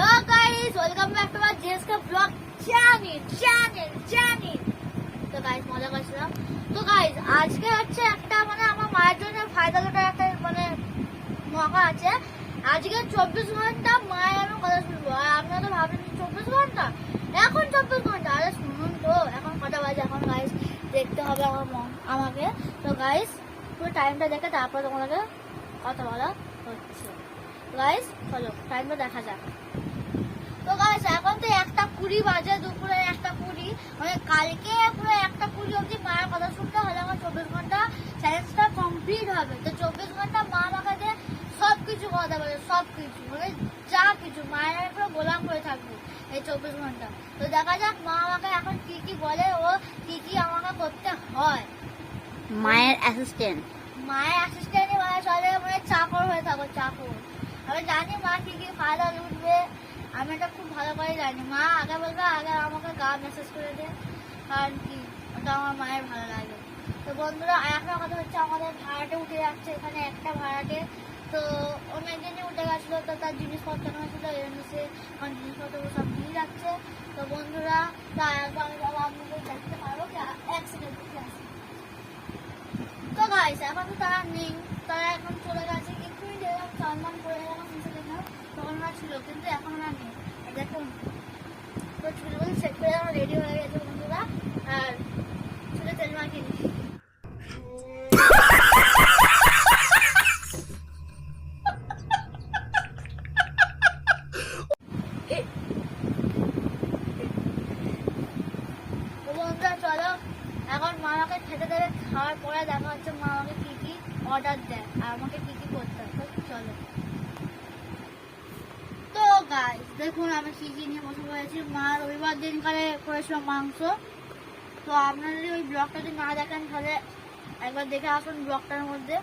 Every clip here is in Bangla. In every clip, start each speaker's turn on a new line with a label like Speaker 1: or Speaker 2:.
Speaker 1: Hello guys welcome back to my J S K blog channel channel channel তো গাইস মজা করছিলাম। তো গাইস আজকে হচ্ছে একটা মানে আমার মায়ের জন্য ফায়দা লোটার একটা মানে মকা আছে। আজকে চব্বিশ ঘণ্টা মায়ের আমি কথা শুনব। আর আপনারা তো ভাবেন চব্বিশ ঘণ্টা? এখন চব্বিশ ঘণ্টা। আরে শুনুন তো, এখন কটা বাজে? এখন গাইস দেখতে হবে আমার আমাকে। তো গাইস পুরো টাইমটা দেখে তারপর তোমাদেরকে কথা বলা হচ্ছে। গাইস চলো টাইমটা দেখা যাক। তো গাইস এখন তো একটা কুড়ি বাজে দুপুরে একটা কুড়ি। মানে কালকে পুরো একটা কুড়ি অবধি মায়ের কথা শুনতে হলে আমার চব্বিশ ঘণ্টা চ্যালেঞ্জটা কমপ্লিট হবে। তো চব্বিশ ঘণ্টা মা আমাকে সব কিছু কথা বলে সব কিছু মানে যা কিছু মায়ের আমি পুরো গোলাম করে থাকব এই চব্বিশ ঘণ্টা। তো দেখা যাক মা আমাকে এখন কি কি বলে ও কি কি আমাকে করতে হয়।
Speaker 2: মায়ের অ্যাসিস্ট্যান্ট
Speaker 1: মায়ের অ্যাসিস্ট্যান্টই মানে চলে মানে চাকর হয়ে থাকো চাকর। আমি জানি মা কি কি ফায়দা উঠবে আমি এটা খুব ভালো করে জানি। মা, আগে বলবে, আগে আমাকে গা মেসেজ করে দে। কারণ কি? ওটা আমার মায়ের ভালো লাগে। তো বন্ধুরা, আর একটা কথা হচ্ছে, আমাদের ভাড়াটে উঠে যাচ্ছে এখানে একটা ভাড়াটে। তো অনেক দিনই উঠে গেছিল, তো তার জিনিসপত্র হয়েছিল এর নিচে আমার জিনিসপত্র সব নিয়ে যাচ্ছে। তো বন্ধুরা, তা একবার বাবা আপনাকে দেখতে পারব এক সেকেন্ড তো গাইস এখন তো তারা নেই। তারা এখন চলে গেছে একটু দেখলাম সম্মান করে ছিল, কিন্তু এখন ওরা নেই। দেখুন তো চুলগুলো সেট করে আমার রেডি হয়ে গেছে বন্ধুরা। আর চুলে তেল মাখিনি তো বন্ধুরা চলো এখন মা আমাকে খেতে দেবে খাওয়ার পরে দেখা হচ্ছে মা আমাকে কি কি অর্ডার দেয় আর আমাকে কি কি করতে হয় তো চলো তো গাইস দেখুন, আমি কি কি নিয়ে বসে পড়েছি মা রবিবার দিনকালে করেছিল মাংস। তো আপনারা যদি ওই ব্লগটা যদি না দেখেন, তাহলে একবার দেখে আসুন ব্লগটার মধ্যে।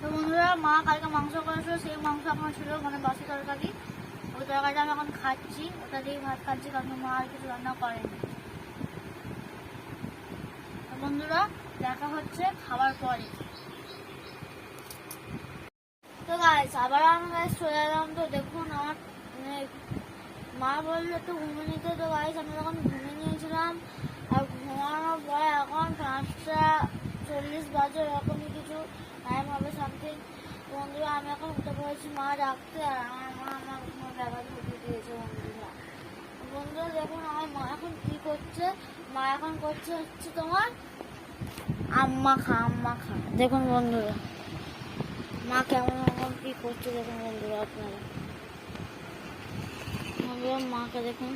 Speaker 1: তো বন্ধুরা, মা কালকে মাংস করেছিল, সেই মাংস এখন ছিল মানে বাসি তরকারি। ওই তরকারিটা আমি এখন খাচ্ছি। ওটা দিয়েই ভাত খাচ্ছি, কারণ মা আর কিছু রান্না করেনি। বন্ধুরা, দেখা হচ্ছে খাবার পরে তো গাইস, আবার আমি গাইস চলে এলাম তো, দেখুন আমার মানে মা বলল একটু ঘুমিয়ে নিতে তো গাইস, আমি তখন ঘুমিয়ে নিয়েছিলাম, আর ঘুমানোর পরে এখন পাঁচটা চল্লিশ বাজে, এরকমই কিছু টাইম হবে সামথিং বন্ধুরা, আমি এখন উঠে পড়েছি মা ডাকতে, আর আমার মা আমার ঘুমোর ব্যাপার ঢুকিয়ে দিয়েছে বন্ধুরা। বন্ধুরা, দেখুন আমার মা এখন কি করছে, মা এখন করছে হচ্ছে তোমার আম্মা খা আম্মা খা দেখুন বন্ধুরা। করছে দেখুন বন্ধুরা আপনারা। বন্ধুরা, মাকে দেখুন,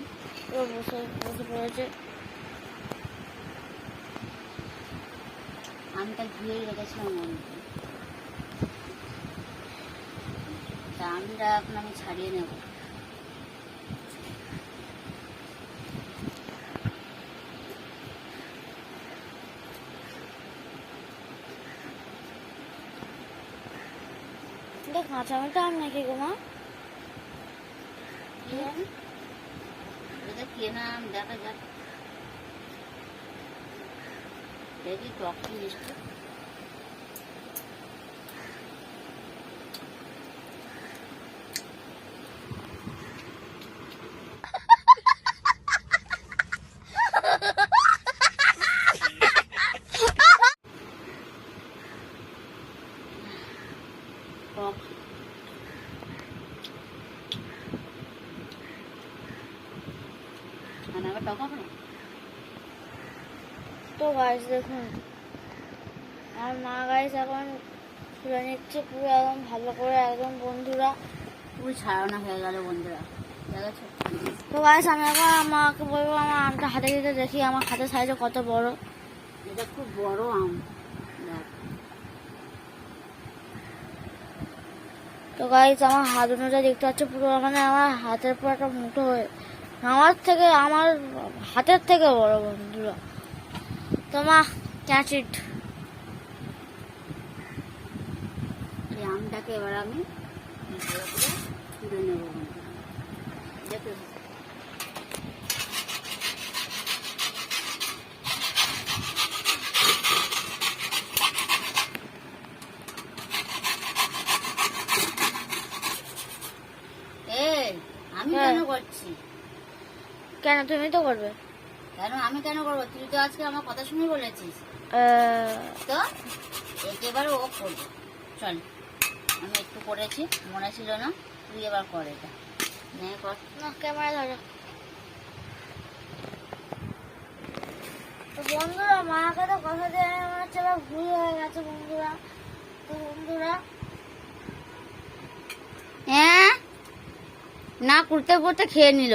Speaker 1: পুরো বসে বসে পড়েছে।
Speaker 2: আমটা ধুয়েই রেখেছিলাম অনেক তা আমটা এখন আমি ছাড়িয়ে নেব।
Speaker 1: এটা কাঁচা মিঠা আম নাকি গো মা?
Speaker 2: কেনা আম? দেখা যাক। দেখি টক মিষ্টি। টক টক হবে না
Speaker 1: তো গাইস দেখুন। আর মা গাইস এখন তুলে নিচ্ছে পুরো একদম ভালো করে একদম বন্ধুরা।
Speaker 2: পুরো ছাড়ানো হয়ে গেল বন্ধুরা।
Speaker 1: তো গাইস আমি এখন আমাকে বলব আমার আমটা হাতে দিতে দেখি আমার হাতের সাইজে কত বড়।
Speaker 2: এটা খুব বড় আম দেখ
Speaker 1: তো গাইজ আমার হাত দেখতে পাচ্ছ, পুরো মানে আমার হাতের পুরো একটা মুঠো হয়ে আমার থেকে, আমার হাতের থেকে বড় বন্ধুরা। তোমা ক্যাচিট
Speaker 2: আমটাকে এবার আমি ভালো করে তুলে দেখো এই আমি
Speaker 1: হ্যাঁ।
Speaker 2: কেন করছি
Speaker 1: কেন তুমি তো করবে?
Speaker 2: কেন? আমি কেন করব? তুই তো আজকে আমার কথা শুনে বলেছিস। তো একেবারে ও করবে। চল আমি একটু করেছি মনে ছিল না তুই এবার কর এটা। নে কর।
Speaker 1: না ক্যামেরা ধরো। তো বন্ধুরা মাকে তো কথা দিয়ে আমার হচ্ছে এবার ভুল হয়ে গেছে বন্ধুরা। তো বন্ধুরা
Speaker 2: হ্যাঁ? না করতে করতে খেয়ে নিল।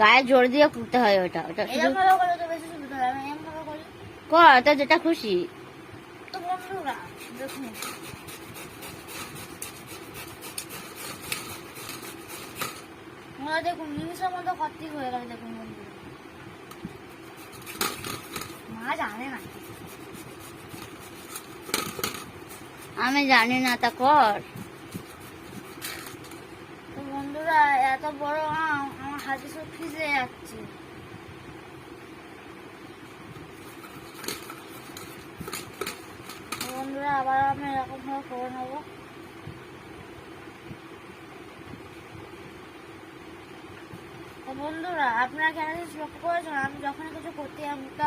Speaker 2: গায়ে জোর দিয়ে করতে হয় ওটা। ওটা
Speaker 1: করি
Speaker 2: তো যেটা খুশি।
Speaker 1: দেখুন দেখুন নিমিষের মতো কর্তিক হয়ে গেল দেখুন মা জানে না।
Speaker 2: আমি জানি না তা কর।
Speaker 1: তো বন্ধুরা এত বড় আম হাতে সব ফিজে যাচ্ছে। বন্ধুরা, আবার আমি এরকম ভাবে করে নেব। বন্ধুরা, আপনারা কেন লক্ষ্য করেছেন? আমি যখন কিছু করতে মুখটা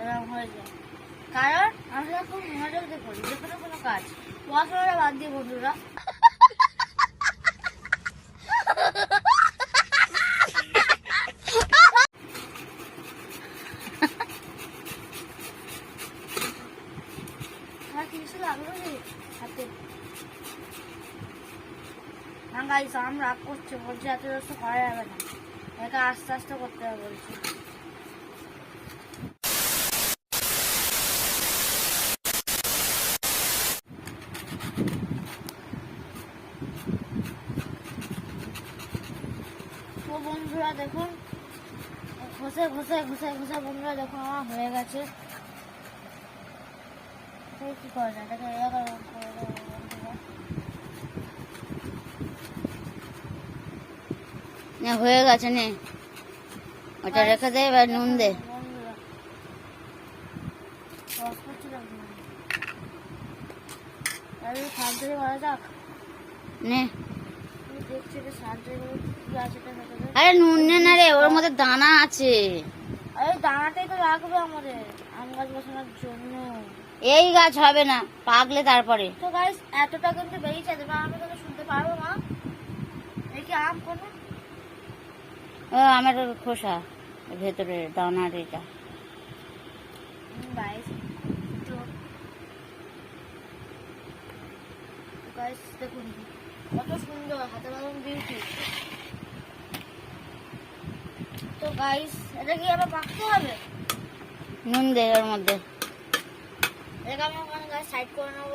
Speaker 1: এরকম হয়ে যায়। কারণ আমরা খুব মনোযোগ দিয়ে করি, যে কোনো কোনো কাজ, পড়াশোনাটা বাদ দিয়ে বন্ধুরা আমার কিছু লাগল রে হাতে না গাইস আম রাগ করছে, বলছে এত দোষ করা যাবে না। একে আস্তে আস্তে করতে হবে বলছে। তো বন্ধুরা দেখুন, ঘষে ঘষে ঘষে ঘষে বন্ধুরা দেখুন আমার হয়ে গেছে। কি করা যায়? এটাকে এরকম করে দেবো বন্ধুরা।
Speaker 2: হয়ে গেছে নে। ওটা রেখে দে, এবার নুন দে। আরে, নুন নে রে, ওর মধ্যে দানা আছে।
Speaker 1: আরে তো আমাদের আম গাছ বসানোর জন্য
Speaker 2: এই গাছ হবে না, পাকলে তারপরে।
Speaker 1: তো গাইস এতটা কিন্তু বেরিয়েছে আমি শুনতে পারব না। আম কোনো
Speaker 2: ও আমার খোসা ভেতরে দানার এটা।
Speaker 1: দেখুন কত সুন্দর হাতে বানানো বিউটি তো গাইস এটা কি আবার পাকতে হবে?
Speaker 2: নুন দে ওর মধ্যে।
Speaker 1: এটাকে আমি ওখানে গাছ সাইড করে নেব।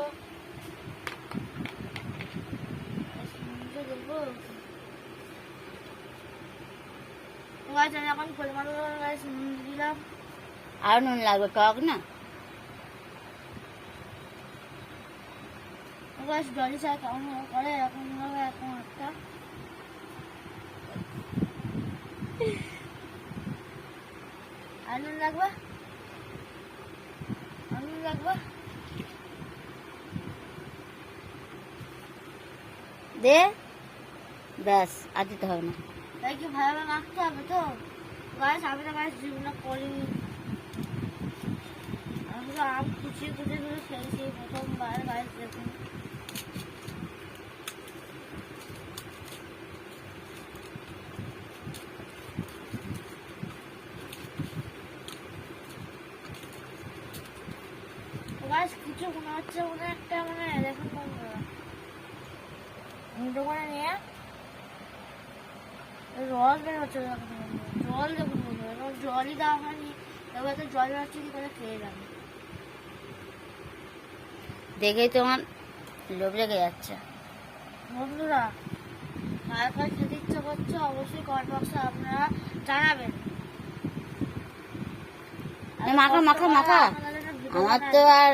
Speaker 1: দেবো। তো গাছ আমি গাছ নুন দিলাম।
Speaker 2: আর নুন লাগবে টক না?
Speaker 1: গাছ জলি চা কেমন করে? এরকম ভাবে এখন একটা। আলুন লাগবে? আলুন লাগবে?
Speaker 2: দে। ব্যাস, আর দিতে হবে না।
Speaker 1: তাই কি ভালোভাবে মাখতে হবে তো? গাছ আমি তো গাছ জীবনে করিনি আমি তো আম কুচিয়ে কুচিয়ে খেয়েছি প্রথমবার গাছ দেখুন গাছ কিছু মনে হচ্ছে মনে একটা মানে দেখুন বন্ধুরা দোকানে নিয়ে জল জলই দেওয়া হয়নি এবার তো জল কি করে খেয়ে যাবে?
Speaker 2: দেখেই তো আমার লোভ লেগে যাচ্ছে।
Speaker 1: বন্ধুরা কার কার খেতে ইচ্ছে করছে অবশ্যই কমেন্ট বক্সে আপনারা জানাবেন।
Speaker 2: মাখা, মাখা, মাখা। আমার তো আর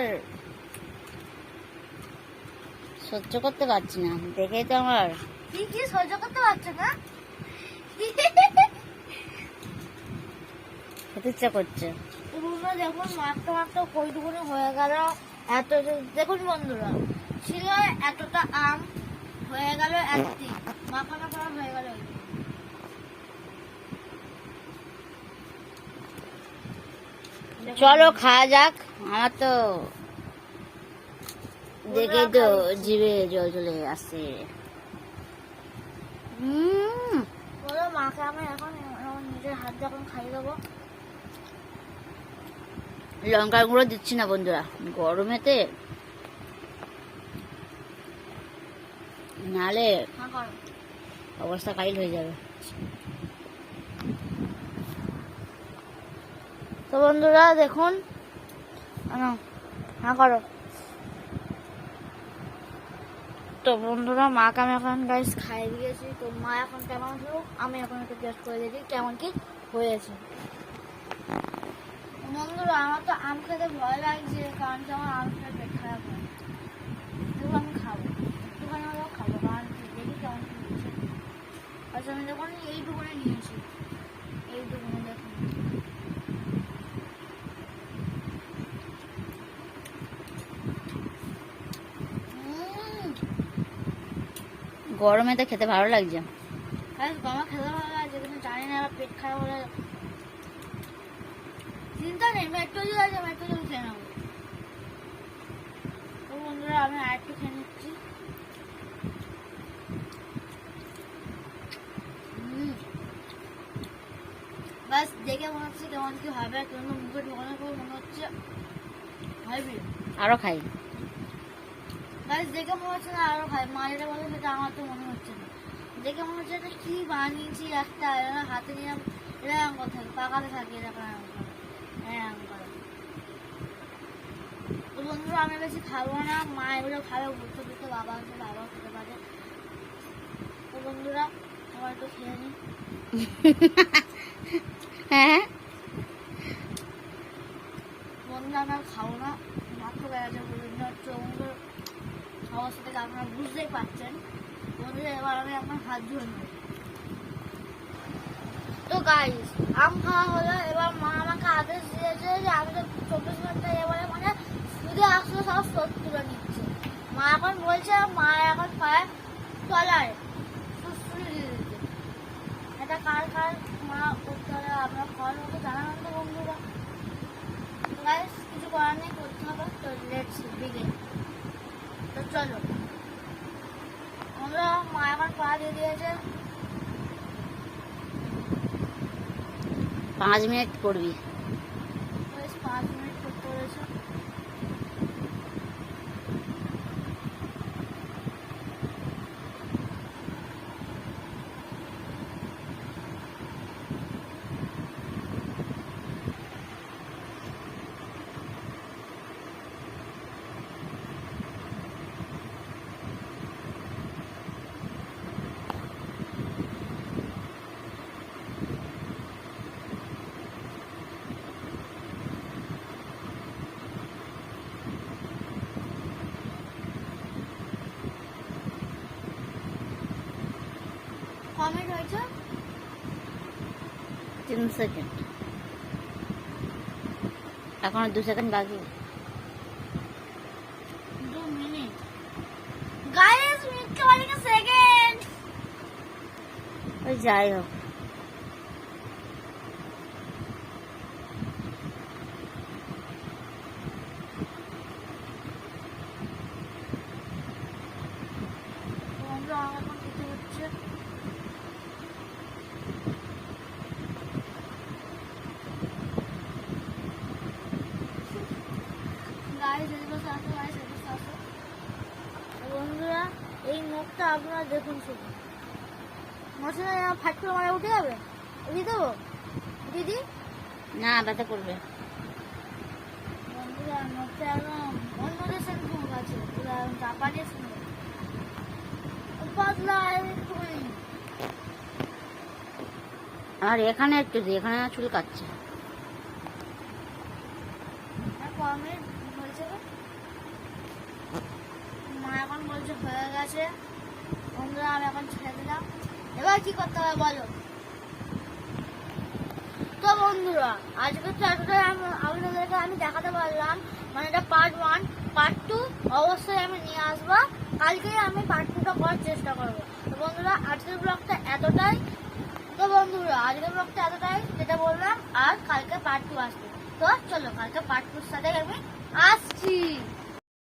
Speaker 2: সহ্য করতে পারছি না দেখেই তো আমার।
Speaker 1: কি কি সহ্য করতে পারছ না?
Speaker 2: খেতে ইচ্ছা করছে।
Speaker 1: পুরোনো দেখুন মাখতে মাখতে কইটুকুনি হয়ে গেল এত দেখুন বন্ধুরা ছিল এতটা আম হয়ে গেল একটি। মাখানো করা হয়ে গেল
Speaker 2: চলো খাওয়া যাক আমার তো দেখেই তো জিভে জল চলে আসছে।
Speaker 1: বলো মাকে আমি এখন আমার নিজের হাত দিয়ে এখন খাইয়ে দেবো।
Speaker 2: লঙ্কার গুঁড়ো দিচ্ছি না বন্ধুরা গরমেতে। নালে
Speaker 1: হ্যাঁ
Speaker 2: অবস্থা কাইল হয়ে যাবে।
Speaker 1: তো বন্ধুরা দেখুন। হ্যাঁ করো। তো বন্ধুরা মাকে আমি এখন গাইস খাইয়ে দিয়েছি। তো মা এখন কেমন হলো আমি এখন একটু টেস্ট করে দিয়েছি কেমন কি হয়েছে। বন্ধুরা, আমার তো আম খেতে ভয় লাগছে, কারণ কি আমার আম খেতে খারাপ হয়। তবু আমি খাব, একটুখানি হলেও খাব, কারণ দেখি কেমন কি হয়েছে। আচ্ছা আমি দেখুন এইটুকুনি নিয়েছি, এইটুকুনি দেখুন উম,
Speaker 2: গরমে তো খেতে ভালো লাগছে।
Speaker 1: বাবা খেতে ভালো লাগছে কিন্তু জানি না পেট খারাপ হলে চিন্তা নেই মেট্রো জল আছে মেট্রো জল খেয়ে নেব। তো বন্ধুরা আমি আরেকটু খেয়ে নিচ্ছি। বাস দেখে মনে হচ্ছে কেমন কি হবে কিন্তু মুখে ঢোকানোর পর মনে হচ্ছে
Speaker 2: আরও খাই।
Speaker 1: গাছ দেখে মনে হচ্ছে না আরও খাই মা যেটা বলে সেটা আমার তো মনে হচ্ছে না। দেখে মনে হচ্ছে এটা কি বানিয়েছি একটা এরা হাতে নিয়ে এরকম কথা পাকাতে থাকে এরকম এরকম করে তো বন্ধুরা আমি বেশি খাব না মা এগুলো খাবে বুঝতে বুঝতে বাবা আছে বাবাও খেতে পারে। তো বন্ধুরা সবাই একটু খেয়ে নিই।
Speaker 2: হ্যাঁ?
Speaker 1: বন্ধুরা আমি খাব না। মাত্র বেড়াতে বিভিন্ন চৌমুখের অবস্থা থেকে আপনারা বুঝতেই পারছেন? বন্ধুরা এবার আমি আপনার হাত ধুয়ে নেব। তো গাইস আম খাওয়া হলো, এবার মা আমাকে আদেশ দিয়েছে যে আমি চব্বিশ ঘণ্টা এবারে মানে শুধু একশো সব তুলে নিচ্ছে। মা এখন বলছে, মা এখন পায় তলায় এটা কার কার? মা করতে আপনার ফল মতো জানাবেন তো বন্ধুরা। গাইস কিছু করার নেই, করতে হবে। তো লেটস চলো। আমরা মা এখন পা দিয়ে দিয়েছে।
Speaker 2: পাঁচ মিনিট করবি
Speaker 1: বেশ পাঁচ মিনিট করতে হয়েছে কমেন্ট হয়েছে
Speaker 2: তিন সেকেন্ড এখন দু সেকেন্ড বাকি।
Speaker 1: দু
Speaker 2: ওই যাই হোক
Speaker 1: বন্ধু আমার এখন খেতে হচ্ছে গাইস এদিকে আসো গাইস এদিকে আসো তো বন্ধুরা এই মুখটা আপনারা দেখুন শুধু মশলা ফাট করে মারা উঠে যাবে? দিয়ে দেবো? দিদি
Speaker 2: না ব্যথা করবে।
Speaker 1: বন্ধুরা একদম অন্য দেশের মুখ আছে পুরো পাতলা
Speaker 2: আর এখানে একটু এখানে চুল কাটছে
Speaker 1: আর ক মিনিট হয়েছে গো? মা এখন বলছে হয়ে গেছে বন্ধুরা আমি এখন ছেড়ে দিলাম। এবার কি করতে হবে বলো? তো বন্ধুরা আজকে তো এতটাই। আমি- আপনাদেরকে আমি দেখাতে পারলাম মানে এটা পার্ট ওয়ান পার্ট টু অবশ্যই আমি নিয়ে আসব। কালকেই আমি পার্ট টুটা করার চেষ্টা করব। তো বন্ধুরা, আজকের ব্লগটা এতটাই। তো বন্ধুরা, আজকের ব্লগটা এতটাই। যেটা বললাম, আর কালকে পার্ট টু আসবে। তো চলো, কালকে পার্ট টুর সাথে আমি আসছি।